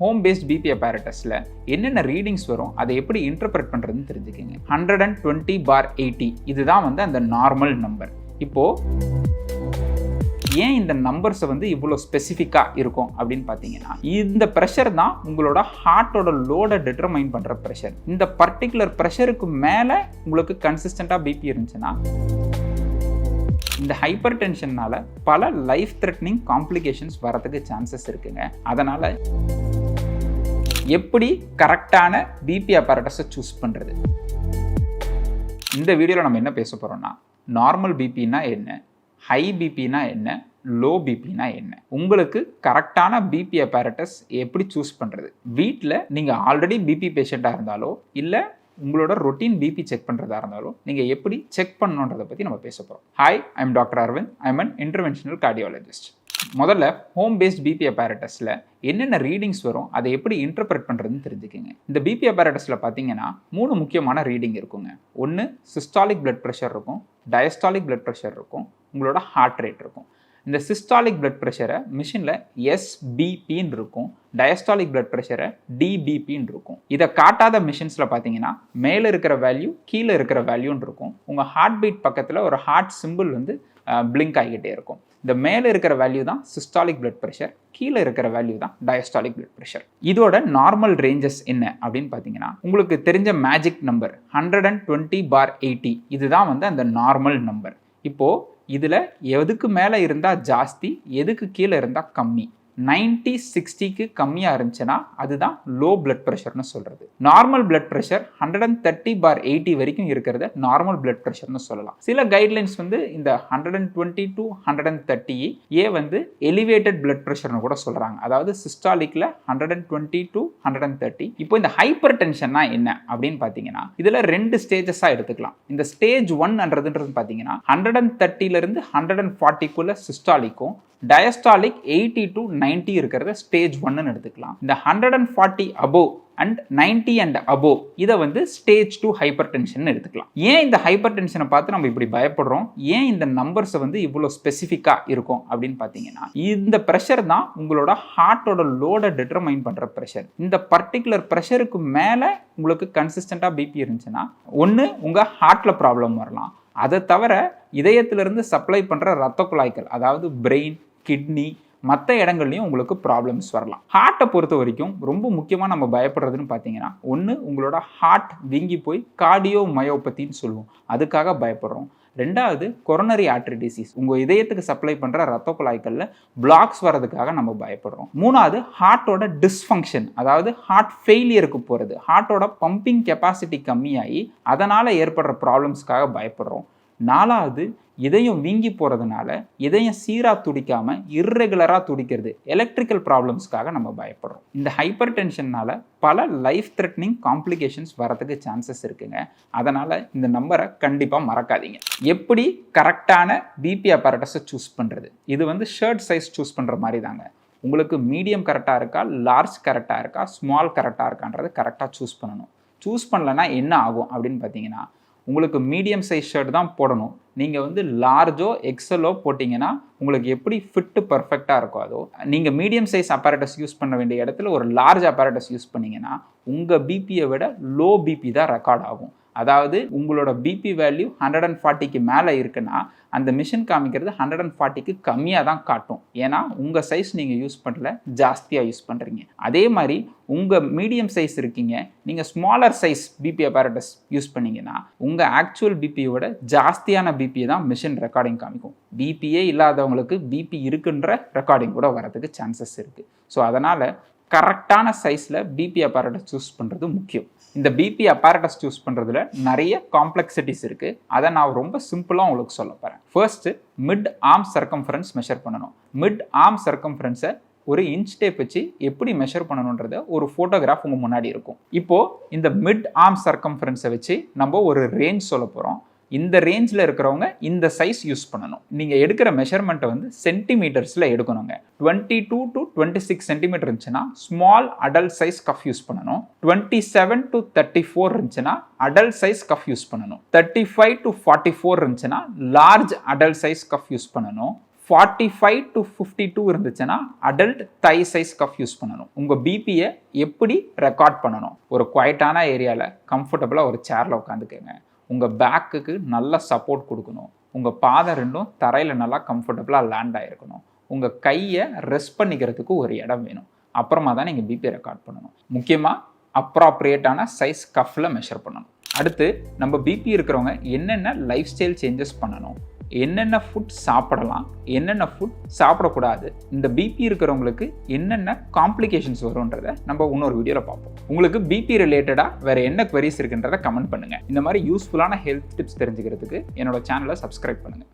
Home based BP அப்பாரட்டஸில் என்னென்ன readings வரும் அதை எப்படி இன்டர்பிரட் பண்ணுறதுன்னு தெரிஞ்சுக்கோங்க. Hundred and twenty by eighty இதுதான் வந்து அந்த நார்மல் நம்பர் இப்போது ஏன் இந்த நம்பர்ஸை வந்து இவ்வளோ ஸ்பெசிஃபிக்காக இருக்கும் அப்படின்னு பார்த்தீங்கன்னா இந்த ப்ரெஷர் தான் உங்களோட ஹார்ட்டோட லோடை டிட்டர்மைன் பண்ணுற ப்ரெஷர் இந்த பர்டிகுலர் ப்ரெஷருக்கு மேலே உங்களுக்கு கன்சிஸ்டண்ட்டாக பிபி இருந்துச்சுன்னா இந்த ஹைப்பர் டென்ஷன்னால பல லைஃப் த்ரெட்னிங் காம்ப்ளிகேஷன்ஸ் வரதுக்கு சான்சஸ் இருக்குங்க. அதனால் எப்படி கரெக்டான பிபி அப்பாரட்டஸை சூஸ் பண்ணுறது இந்த வீடியோவில் நம்ம என்ன பேச போகிறோம்னா நார்மல் பிபினா என்ன ஹை பிபினா என்ன லோ பிபினா என்ன? உங்களுக்கு கரெக்டான பிபி அப்பாரட்டஸ் எப்படி சூஸ் பண்ணுறது வீட்டில் நீங்கள் ஆல்ரெடி பிபி பேஷண்ட்டாக இருந்தாலோ இல்லை உங்களோட ரொட்டீன் பிபி செக் பண்ணுறதா இருந்தாலும் நீங்கள் எப்படி செக் பண்ணணுன்றதை பற்றி நம்ம பேச போகிறோம் hi I'm doctor Aravind I'm an interventional cardiologist முதல்ல ஹோம் பேஸ்ட் பிபி அப்பாரட்டஸில் என்னென்ன ரீடிங்ஸ் வரும் அதை எப்படி இன்டர்பிரட் பண்ணுறதுன்னு தெரிஞ்சுக்கோங்க. இந்த பிபி அப்பாரட்டஸில் பார்த்தீங்கன்னா மூணு முக்கியமான ரீடிங் இருக்குங்க. ஒன்று சிஸ்டாலிக் பிளட் ப்ரெஷர் இருக்கும் டயஸ்டாலிக் பிளட் ப்ரெஷர் இருக்கும் உங்களோட ஹார்ட் ரேட் இருக்கும். இந்த சிஸ்டாலிக் பிளட் ப்ரெஷரை மிஷினில் எஸ்பிபின்னு இருக்கும் டயஸ்டாலிக் பிளட் ப்ரெஷரை டிபிபின்னு இருக்கும். இதை காட்டாத மிஷின்ஸில் பார்த்தீங்கன்னா மேலே இருக்கிற வேல்யூ கீழே இருக்கிற வேல்யூன்னு இருக்கும். உங்கள் ஹார்ட் பீட் பக்கத்தில் ஒரு ஹார்ட் சிம்பிள் வந்து பிளிங்க் ஆகிக்கிட்டே இருக்கும். இந்த மேலே இருக்கிற வேல்யூ தான் சிஸ்டாலிக் பிளட் ப்ரெஷர் கீழே இருக்கிற வேல்யூ தான் டயஸ்டாலிக் பிளட் ப்ரெஷர் இதோட நார்மல் ரேஞ்சஸ் என்ன அப்படின்னு பார்த்தீங்கன்னா உங்களுக்கு தெரிஞ்ச magic number hundred and twenty by eighty இதுதான் வந்து அந்த நார்மல் நம்பர் இப்போது இதில் எதுக்கு மேலே இருந்தால் ஜாஸ்தி எதுக்கு கீழே இருந்தால் கம்மி? நைன்டி சிக்ஸ்டிக்கு கம்மியாக இருந்துச்சுன்னா அதுதான் லோ பிளட் ப்ரெஷர்னு சொல்கிறது normal blood pressure hundred and thirty by eighty வரைக்கும் இருக்கிறத நார்மல் பிளட் ப்ரெஷர்னு சொல்லலாம். சில கைட்லைன்ஸ் வந்து இந்த hundred and twenty to hundred and thirty ஏ வந்து எலிவேட்டட் பிளட் ப்ரெஷர்னு கூட சொல்கிறாங்க அதாவது சிஸ்டாலிக்கில் hundred and twenty to hundred and thirty இப்போ இந்த ஹைப்பர் டென்ஷன்னா என்ன அப்படின்னு பார்த்தீங்கன்னா இதில் ரெண்டு ஸ்டேஜஸாக எடுத்துக்கலாம். இந்த ஸ்டேஜ் ஒன்ன்றதுன்றது பார்த்தீங்கன்னா ஹண்ட்ரட் அண்ட் தேர்ட்டிலேருந்து ஹண்ட்ரட் அண்ட் ஃபார்ட்டிக்குள்ளே சிஸ்டாலிக்கும் டயஸ்டாலிக் எயிட்டி டு நைன்ட்டி இருக்கிறத ஸ்டேஜ் ஒன்னு எடுத்துக்கலாம். இந்த hundred and forty above and ninety and above இதை வந்து ஸ்டேஜ் டூ ஹைப்பர் டென்ஷன் எடுத்துக்கலாம். ஏன் இந்த ஹைப்பர் டென்ஷனை பார்த்து நம்ம இப்படி பயப்படுறோம்? ஏன் இந்த நம்பர்ஸை வந்து இவ்வளோ ஸ்பெசிஃபிக்காக இருக்கும் அப்படின்னு பார்த்தீங்கன்னா இந்த ப்ரெஷர் தான் உங்களோட ஹார்ட்டோட லோடை டிட்டர்மைன் பண்ணுற ப்ரெஷர் இந்த பர்டிகுலர் ப்ரெஷருக்கு மேலே உங்களுக்கு கன்சிஸ்டண்ட்டாக பிபி இருந்துச்சுன்னா ஒன்று உங்கள் ஹார்ட்டில் ப்ராப்ளம் வரலாம். அதை தவிர இதயத்திலிருந்து சப்ளை பண்ணுற ரத்த குழாய்கள் அதாவது பிரெயின் கிட்னி மற்ற இடங்கள்லையும் உங்களுக்கு ப்ராப்ளம்ஸ் வரலாம். ஹார்ட்டை பொறுத்த வரைக்கும் ரொம்ப முக்கியமாக நம்ம பயப்படுறதுன்னு பார்த்தீங்கன்னா ஒன்று உங்களோட ஹார்ட் வீங்கி போய் கார்டியோ மயோபத்தின்னு சொல்லுவோம். அதுக்காக பயப்படுறோம். ரெண்டாவது கொரோனரி ஆர்டரி டிசீஸ் உங்கள் இதயத்துக்கு சப்ளை பண்ணுற ரத்த குழாய்களில் பிளாக்ஸ் வரதுக்காக நம்ம பயப்படுறோம். மூணாவது ஹார்ட்டோட டிஸ்ஃபங்க்ஷன் அதாவது ஹார்ட் ஃபெயிலியருக்கு போகிறது ஹார்ட்டோட பம்பிங் கெப்பாசிட்டி கம்மியாகி அதனால் ஏற்படுற ப்ராப்ளம்ஸ்க்காக பயப்படுறோம். நாலாவது இதயம் வீங்கி போகிறதுனால இதயம் சீராக துடிக்காமல் இர்ரெகுலராக துடிக்கிறது. எலக்ட்ரிக்கல் ப்ராப்ளம்ஸ்க்காக நம்ம பயப்படுறோம். இந்த ஹைப்பர் டென்ஷன்னால் பல லைஃப் த்ரெட்னிங் காம்ப்ளிகேஷன்ஸ் வரதுக்கு சான்சஸ் இருக்குங்க. அதனால் இந்த நம்பரை கண்டிப்பாக மறக்காதீங்க. எப்படி கரெக்டான பிபி அப்பாரட்டஸை சூஸ் பண்ணுறது இது வந்து ஷர்ட் சைஸ் சூஸ் பண்ணுற மாதிரி தாங்க உங்களுக்கு மீடியம் கரெக்டாக இருக்கா லார்ஜ் கரெக்டாக இருக்கா ஸ்மால் கரெக்டாக இருக்கான்றது கரெக்டாக சூஸ் பண்ணணும். சூஸ் பண்ணலன்னா என்ன ஆகும் அப்படின்னு பார்த்தீங்கன்னா உங்களுக்கு மீடியம் சைஸ் ஷர்ட் தான் போடணும். நீங்கள் வந்து லார்ஜோ எக்ஸலோ போட்டிங்கன்னா உங்களுக்கு எப்படி ஃபிட்டு பர்ஃபெக்டாக இருக்கோ அதோ நீங்கள் மீடியம் சைஸ் அப்பாரட்டஸ் யூஸ் பண்ண வேண்டிய இடத்துல ஒரு லார்ஜ் அப்பாரட்டஸ் யூஸ் பண்ணீங்கன்னா உங்கள் பிபியை விட லோ பிபி தான் ரெக்கார்ட் ஆகும். அதாவது உங்களோட பிபி வேல்யூ ஹண்ட்ரட் அண்ட் ஃபார்ட்டிக்கு மேலே இருக்குன்னா அந்த மிஷின் காமிக்கிறது ஹண்ட்ரட் அண்ட் ஃபார்ட்டிக்கு கம்மியாக தான் காட்டும். ஏன்னா உங்கள் சைஸ் நீங்கள் யூஸ் பண்ணல ஜாஸ்தியாக யூஸ் பண்ணுறீங்க அதே மாதிரி உங்கள் மீடியம் சைஸ் இருக்கீங்க நீங்கள் smaller size BP apparatus use பண்ணீங்கன்னா உங்கள் ஆக்சுவல் பிபியோட ஜாஸ்தியான பிபியை தான் மிஷின் ரெக்கார்டிங் காமிக்கும். பிபியே இல்லாதவங்களுக்கு பிபி இருக்குன்ற ரெக்கார்டிங் கூட வரதுக்கு சான்சஸ் இருக்குது ஸோ அதனால் கரெக்டான சைஸில் பிபி அப்பாரட்டஸ் சூஸ் பண்ணுறது முக்கியம். இந்த பிபி அப்பாரட்டஸ் சூஸ் பண்ணுறதுல நிறைய காம்ப்ளெக்சிட்டிஸ் இருக்குது அதை நான் ரொம்ப சிம்பிளாக உங்களுக்கு சொல்ல போகிறேன் first mid arm circumference measure பண்ணணும். மிட் ஆர்ம் சர்க்கம்ஃபரன்ஸை ஒரு இன்ச் டேப் வச்சு எப்படி மெஷர் பண்ணணுன்றத ஒரு ஃபோட்டோகிராஃப் உங்கள் முன்னாடி இருக்கும். இப்போது இந்த மிட் ஆர்ம் சர்க்கம்ஃபரன்ஸை வச்சு நம்ம ஒரு ரேஞ்ச் சொல்ல போகிறோம் இந்த ரேஞ்சில் இருக்கிறவங்க இந்த சைஸ் யூஸ் பண்ணணும். நீங்கள் எடுக்கிற மெஷர்மெண்ட்டை வந்து சென்டிமீட்டர்ஸில் எடுக்கணுங்க. Twenty two to twenty six centimetre இருந்துச்சுன்னா small adult size cuff use பண்ணணும். Twenty seven to thirty four இருந்துச்சுன்னா அடல்ட் சைஸ் கஃப் யூஸ் பண்ணணும். Thirty five to forty four இருந்துச்சுன்னா large adult size cuff use பண்ணணும். Forty five to fifty two இருந்துச்சுன்னா adult thigh size cuff use பண்ணணும் உங்கள் பிபியை எப்படி record பண்ணணும்? ஒரு குவைட்டான ஏரியாவில் கம்ஃபர்டபுளாக ஒரு சேரில் உட்காந்துக்கோங்க. உங்கள் பேக்குக்கு நல்ல சப்போர்ட் கொடுக்கணும். உங்கள் பாதை ரெண்டும் தரையில் நல்லா கம்ஃபர்டபுளாக லேண்ட் ஆகிருக்கணும் உங்கள் கையை ரெஸ்ட் பண்ணிக்கிறதுக்கு ஒரு இடம் வேணும். அப்புறமா தான் நீங்கள் பிபி ரெக்கார்ட் பண்ணணும். முக்கியமாக அப்ராப்ரியேட்டான சைஸ் கஃப்பில் மெஷர் பண்ணணும். அடுத்து நம்ம பிபி இருக்கிறவங்க என்னென்ன லைஃப் ஸ்டைல் சேஞ்சஸ் பண்ணணும்? என்னென்ன ஃபுட் சாப்பிடலாம் என்னென்ன ஃபுட் சாப்பிடக்கூடாது இந்த பிபி இருக்கிறவங்களுக்கு என்னென்ன காம்ப்ளிகேஷன்ஸ் வரும்ன்றதை நம்ம இன்னொரு வீடியோவில் பார்ப்போம். உங்களுக்கு பிபி ரிலேட்டடாக வேறு என்ன குவரிஸ் இருக்குன்றதை கமெண்ட் பண்ணுங்கள் இந்த மாதிரி யூஸ்ஃபுல்லான ஹெல்த் டிப்ஸ் தெரிஞ்சுக்கிறதுக்கு என்னோட சேனலை சப்ஸ்கிரைப் பண்ணுங்கள்